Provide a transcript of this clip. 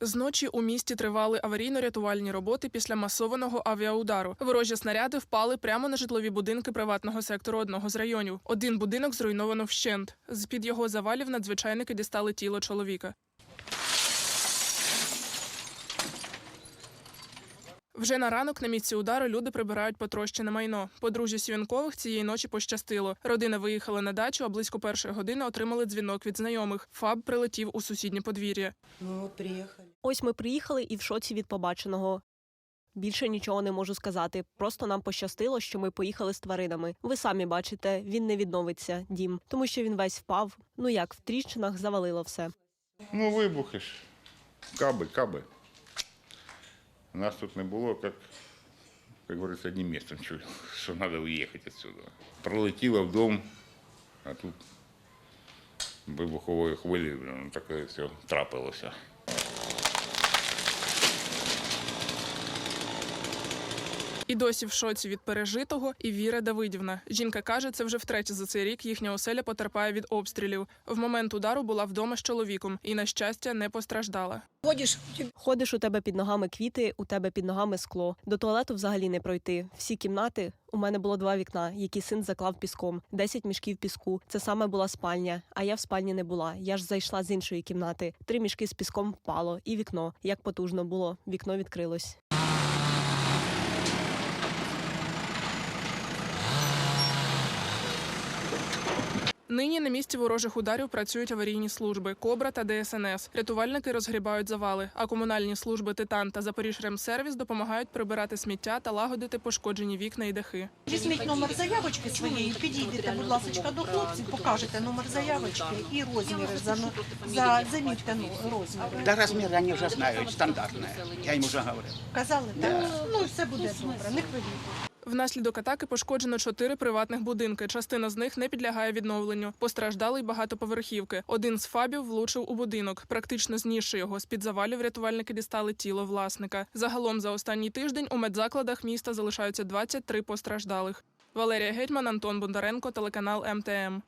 Зночі у місті тривали аварійно-рятувальні роботи після масованого авіаудару. Ворожі снаряди впали прямо на житлові будинки приватного сектору одного з районів. Один будинок зруйновано вщент. З під його завалів надзвичайники дістали тіло чоловіка. Вже на ранок на місці удару люди прибирають потрощене майно. Подружжя Сівенкових цієї ночі пощастило. Родина виїхала на дачу, а близько першої години отримали дзвінок від знайомих. ФАБ прилетів у сусіднє подвір'я. Ну вот. Ось ми приїхали і в шоці від побаченого. Більше нічого не можу сказати. Просто нам пощастило, що ми поїхали з тваринами. Ви самі бачите, він не відновиться, дім, тому що він весь впав. Ну як в тріщинах завалило все. Ну, вибухи ж. Каби, каби. Нас тут не було, як, як говориться, одним містом чули, що треба виїхати відсюди. Пролетіло в дом, а тут вибухової хвилі ну, таке все трапилося. І досі в шоці від пережитого і Віра Давидівна. Жінка каже, це вже втретє за цей рік їхня оселя потерпає від обстрілів. В момент удару була вдома з чоловіком і, на щастя, не постраждала. Ходишь, Ходиш у тебе під ногами квіти, у тебе під ногами скло. До туалету взагалі не пройти. Всі кімнати у мене було два вікна, які син заклав піском, 10 мішків піску. Це саме була спальня. А я в спальні не була. Я ж зайшла з іншої кімнати. Три мішки з піском впало, і вікно. Як потужно було, вікно відкрилось. Нині на місці ворожих ударів працюють аварійні служби Кобра та ДСНС. Рятувальники розгрібають завали, а комунальні служби Титан та Запоріжремсервіс допомагають прибирати сміття та лагодити пошкоджені вікна і дахи. Візьміть номер заявочки своєї, підійдете, будь ласка, до хлопців, покажете номер заявочки і розміри. За, за, замітьте ну, розміри. Да размер они уже знают, стандартные. Я им уже говорил. Казали? Так? Ну, все буде добре, не хвилюйтесь. Внаслідок атаки пошкоджено чотири приватних будинки. Частина з них не підлягає відновленню. Постраждали й багатоповерхівки. Один з фабів влучив у будинок. Практично знісши його. З під завалів рятувальники дістали тіло власника. Загалом за останній тиждень у медзакладах міста залишаються 23 постраждалих. Валерія Гетьман, Антон Бондаренко, телеканал МТМ.